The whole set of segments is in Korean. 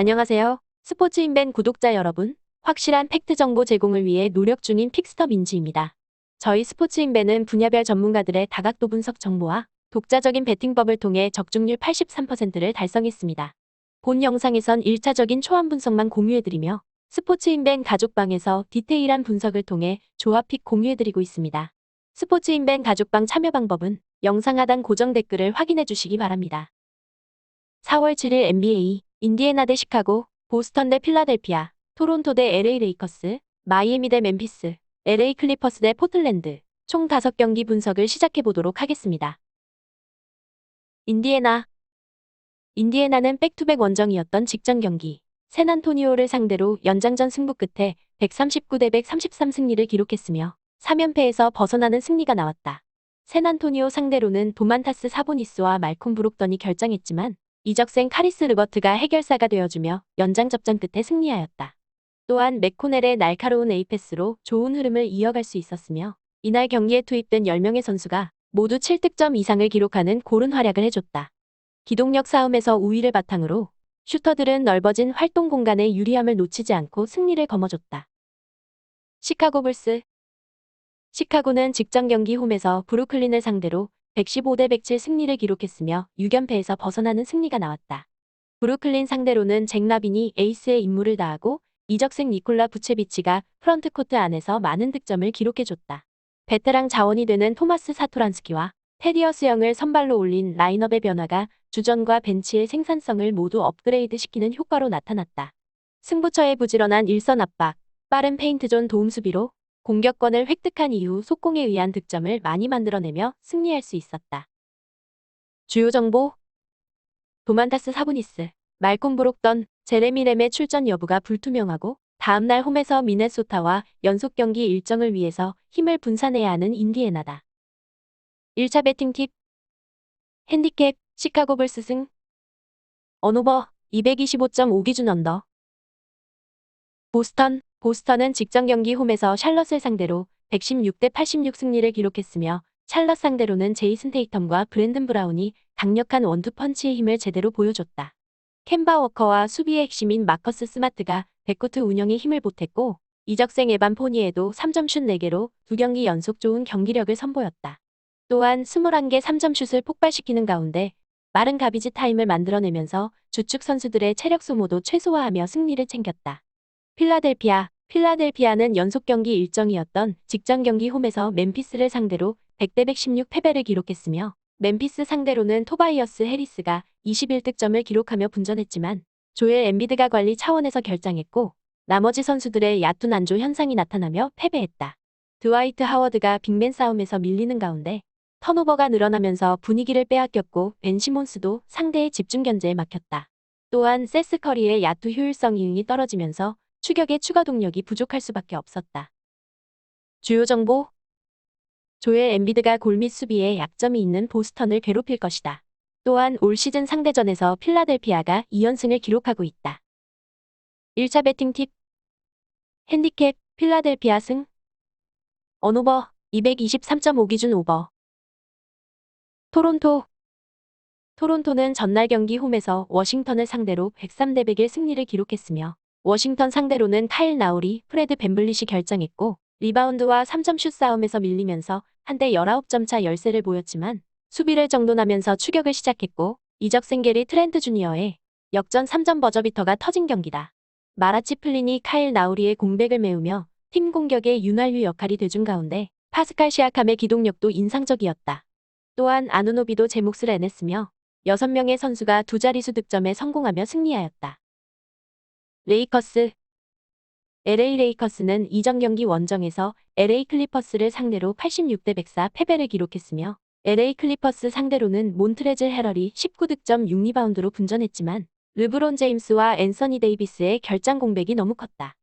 안녕하세요. 스포츠인벤 구독자 여러분. 확실한 팩트 정보 제공을 위해 노력 중인 픽스터 민지입니다. 저희 스포츠인벤은 분야별 전문가들의 다각도 분석 정보와 독자적인 베팅법을 통해 적중률 83%를 달성했습니다. 본 영상에선 1차적인 초안 분석만 공유해드리며 스포츠인벤 가족방에서 디테일한 분석을 통해 조합픽 공유해드리고 있습니다. 스포츠인벤 가족방 참여 방법은 영상 하단 고정 댓글을 확인해 주시기 바랍니다. 4월 7일 NBA, 인디애나 대 시카고, 보스턴 대 필라델피아, 토론토 대 LA 레이커스, 마이애미 대 멤피스, LA 클리퍼스 대 포틀랜드, 총 5경기 분석을 시작해 보도록 하겠습니다. 인디애나 인디애나는 백투백 원정이었던 직전 경기, 샌안토니오를 상대로 연장전 승부 끝에 139 대 133 승리를 기록했으며 3연패에서 벗어나는 승리가 나왔다. 샌안토니오 상대로는 도만타스 사보니스와 말콤 브록던이 결장했지만 이적생 카리스 르버트가 해결사가 되어주며 연장 접전 끝에 승리하였다. 또한 맥코넬의 날카로운 에이패스로 좋은 흐름을 이어갈 수 있었으며 이날 경기에 투입된 10명의 선수가 모두 7득점 이상을 기록하는 고른 활약을 해줬다. 기동력 싸움에서 우위를 바탕으로 슈터들은 넓어진 활동 공간의 유리함을 놓치지 않고 승리를 거머줬다. 시카고 불스 시카고는 직전 경기 홈에서 브루클린을 상대로 115대 107 승리를 기록했으며 6연패에서 벗어나는 승리가 나왔다. 브루클린 상대로는 잭 라빈이 에이스의 임무를 다하고 이적생 니콜라 부체비치가 프런트코트 안에서 많은 득점을 기록해줬다. 베테랑 자원이 되는 토마스 사토란스키와 테리어스 영을 선발로 올린 라인업의 변화가 주전과 벤치의 생산성을 모두 업그레이드 시키는 효과로 나타났다. 승부처에 부지런한 일선 압박, 빠른 페인트존 도움 수비로 공격권을 획득한 이후 속공에 의한 득점을 많이 만들어내며 승리할 수 있었다. 주요 정보. 도만타스 사보니스, 말콤 브록던, 제레미 램의 출전 여부가 불투명하고 다음날 홈에서 미네소타와 연속 경기 일정을 위해서 힘을 분산해야 하는 인디애나다. 1차 배팅 팁. 핸디캡 시카고 불스 승. 언오버 225.5 기준 언더. 보스턴 보스턴은 직전 경기 홈에서 샬럿을 상대로 116대 86 승리를 기록했으며 샬럿 상대로는 제이슨 테이텀과 브랜든 브라운이 강력한 원투 펀치의 힘을 제대로 보여줬다. 캔바 워커와 수비의 핵심인 마커스 스마트가 백코트 운영에 힘을 보탰고 이적생 에반 포니에도 3점슛 4개로 두 경기 연속 좋은 경기력을 선보였다. 또한 21개 3점슛을 폭발시키는 가운데 빠른 가비지 타임을 만들어내면서 주축 선수들의 체력 소모도 최소화하며 승리를 챙겼다. 필라델피아 필라델피아는 연속 경기 일정이었던 직전 경기 홈에서 멤피스를 상대로 100대 116 패배를 기록했으며 멤피스 상대로는 토바이어스 해리스가 21득점을 기록하며 분전했지만 조엘 엠비드가 관리 차원에서 결장했고 나머지 선수들의 얕은 안조 현상이 나타나며 패배했다. 드와이트 하워드가 빅맨 싸움에서 밀리는 가운데 턴오버가 늘어나면서 분위기를 빼앗겼고 벤 시몬스도 상대의 집중 견제에 막혔다. 또한 세스 커리의 야투 효율성 이응이 떨어지면서 추격의 추가 동력이 부족할 수밖에 없었다. 주요 정보 조엘 엠비드가 골밑 수비에 약점이 있는 보스턴을 괴롭힐 것이다. 또한 올 시즌 상대전에서 필라델피아가 2연승을 기록하고 있다. 1차 배팅 팁 핸디캡 필라델피아 승 언오버 223.5 기준 오버 토론토 토론토는 전날 경기 홈에서 워싱턴을 상대로 103대 100의 승리를 기록했으며 워싱턴 상대로는 카일 나우리, 프레드 벤블릿이 결정했고 리바운드와 3점슛 싸움에서 밀리면서 한때 19점 차 열세를 보였지만 수비를 정돈하면서 추격을 시작했고 이적생 게리 트렌트 주니어의 역전 3점 버저비터가 터진 경기다. 마라치 플린이 카일 나우리의 공백을 메우며 팀 공격의 윤활유 역할이 돼준 가운데 파스칼 시아캄의 기동력도 인상적이었다. 또한 아누노비도 제 몫을 해냈으며 6명의 선수가 두 자릿수 득점에 성공하며 승리하였다. 레이커스 LA 레이커스는 이전 경기 원정에서 LA 클리퍼스를 상대로 86대 104 패배를 기록했으며 LA 클리퍼스 상대로는 몬트레즐 헤럴이 19득점 6리바운드로 분전했지만 르브론 제임스와 앤서니 데이비스의 결장 공백이 너무 컸다.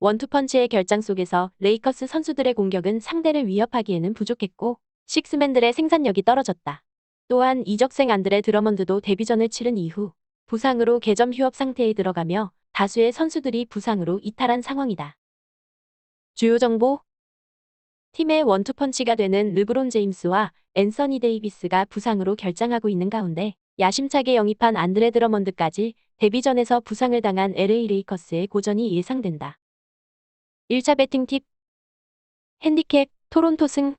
원투펀치의 결장 속에서 레이커스 선수들의 공격은 상대를 위협하기에는 부족했고 식스맨들의 생산력이 떨어졌다. 또한 이적생 안드레 드러먼드도 데뷔전을 치른 이후 부상으로 개점 휴업 상태에 들어가며 다수의 선수들이 부상으로 이탈한 상황이다. 주요 정보. 팀의 원투펀치가 되는 르브론 제임스와 앤서니 데이비스가 부상으로 결장하고 있는 가운데 야심차게 영입한 안드레 드러먼드까지 데뷔전에서 부상을 당한 LA 레이커스의 고전이 예상된다. 1차 배팅 팁. 핸디캡 토론토 승.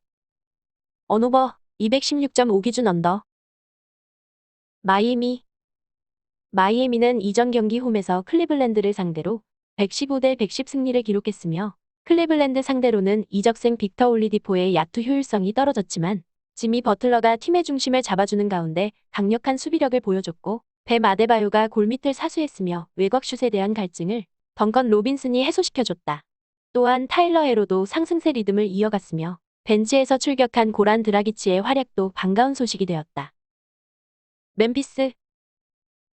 언오버 216.5 기준 언더. 마이애미 마이애미는 이전 경기 홈에서 클리블랜드를 상대로 115대 110 승리를 기록했으며 클리블랜드 상대로는 이적생 빅터 올리디포의 야투 효율성이 떨어졌지만 지미 버틀러가 팀의 중심을 잡아주는 가운데 강력한 수비력을 보여줬고 뱀 아데바요가 골밑을 사수했으며 외곽슛에 대한 갈증을 덩컨 로빈슨이 해소시켜줬다. 또한 타일러 헤로도 상승세 리듬을 이어갔으며 벤치에서 출격한 고란 드라기치의 활약도 반가운 소식이 되었다. 멤피스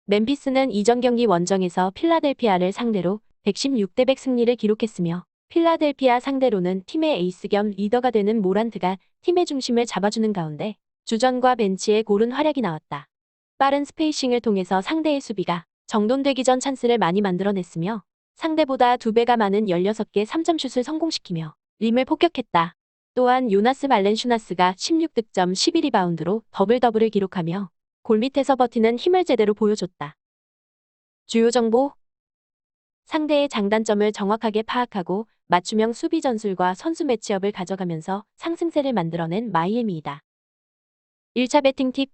멤피스는 이전 경기 원정에서 필라델피아를 상대로 116대 100 승리를 기록했으며 필라델피아 상대로는 팀의 에이스 겸 리더가 되는 모란트가 팀의 중심을 잡아주는 가운데 주전과 벤치에 고른 활약이 나왔다. 빠른 스페이싱을 통해서 상대의 수비가 정돈되기 전 찬스를 많이 만들어냈으며 상대보다 2배가 많은 16개 3점슛을 성공시키며 림을 폭격했다. 또한 요나스 말렌슈나스가 16득점 11리바운드로 더블 더블을 기록하며 골밑에서 버티는 힘을 제대로 보여줬다. 주요 정보. 상대의 장단점을 정확하게 파악하고 맞춤형 수비 전술과 선수 매치업을 가져가면서 상승세를 만들어낸 마이애미이다. 1차 배팅 팁.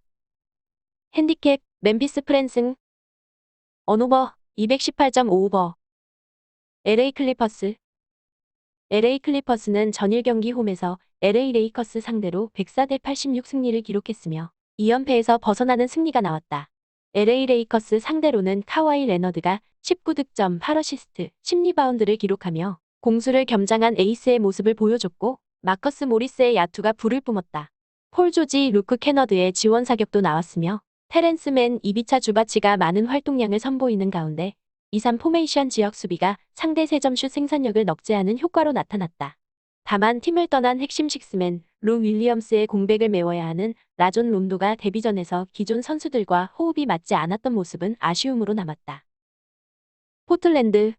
핸디캡 멤피스 프랜승. 언오버 218.5오버. LA 클리퍼스. LA 클리퍼스는 전일 경기 홈에서 LA 레이커스 상대로 104대 86 승리를 기록했으며 2연패에서 벗어나는 승리가 나왔다. LA 레이커스 상대로는 카와이 레너드가 19득점 8어시스트 10리바운드를 기록하며 공수를 겸장한 에이스의 모습을 보여줬고 마커스 모리스의 야투가 불을 뿜었다. 폴 조지 루크 캐너드의 지원 사격도 나왔으며 테렌스 맨 이비차 주바치가 많은 활동량을 선보이는 가운데 2-3 포메이션 지역 수비가 상대 3점슛 생산력을 넉제하는 효과로 나타났다. 다만 팀을 떠난 핵심 식스맨 루 윌리엄스의 공백을 메워야 하는 라존 론도가 데뷔전에서 기존 선수들과 호흡이 맞지 않았던 모습은 아쉬움으로 남았다. 포틀랜드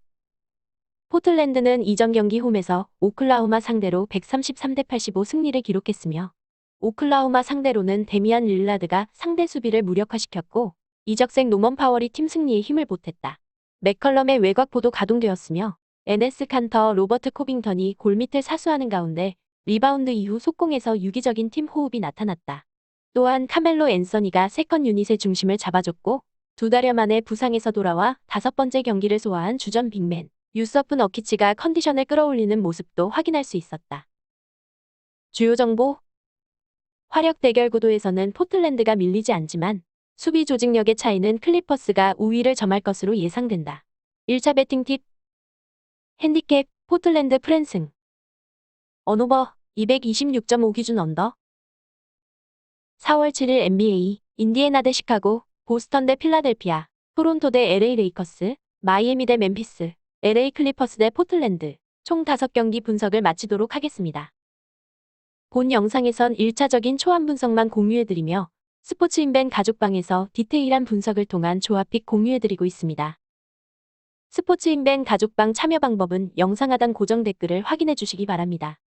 포틀랜드는 이전 경기 홈에서 오클라호마 상대로 133대 85 승리를 기록했으며 오클라호마 상대로는 데미안 릴라드가 상대 수비를 무력화시켰고 이적생 노먼 파월이 팀 승리에 힘을 보탰다. 맥컬럼의 외곽포도 가동되었으며 NS 칸터 로버트 코빙턴이 골밑을 사수하는 가운데 리바운드 이후 속공에서 유기적인 팀 호흡이 나타났다. 또한 카멜로 앤서니가 세컨 유닛의 중심을 잡아줬고 두 달여 만에 부상에서 돌아와 다섯 번째 경기를 소화한 주전 빅맨 유서프 너키치가 컨디션을 끌어올리는 모습도 확인할 수 있었다. 주요 정보 화력 대결 구도에서는 포틀랜드가 밀리지 않지만 수비 조직력의 차이는 클리퍼스가 우위를 점할 것으로 예상된다. 1차 배팅 팁 핸디캡 포틀랜드 프랜승 언오버 226.5 기준 언더 4월 7일 NBA 인디애나 대 시카고 보스턴 대 필라델피아 토론토 대 LA 레이커스 마이애미 대 멤피스 LA 클리퍼스 대 포틀랜드 총 5경기 분석을 마치도록 하겠습니다. 본 영상에선 1차적인 초안 분석만 공유해드리며 스포츠인벤 가족방에서 디테일한 분석을 통한 조합픽 공유해드리고 있습니다. 스포츠인벤 가족방 참여 방법은 영상 하단 고정 댓글을 확인해 주시기 바랍니다.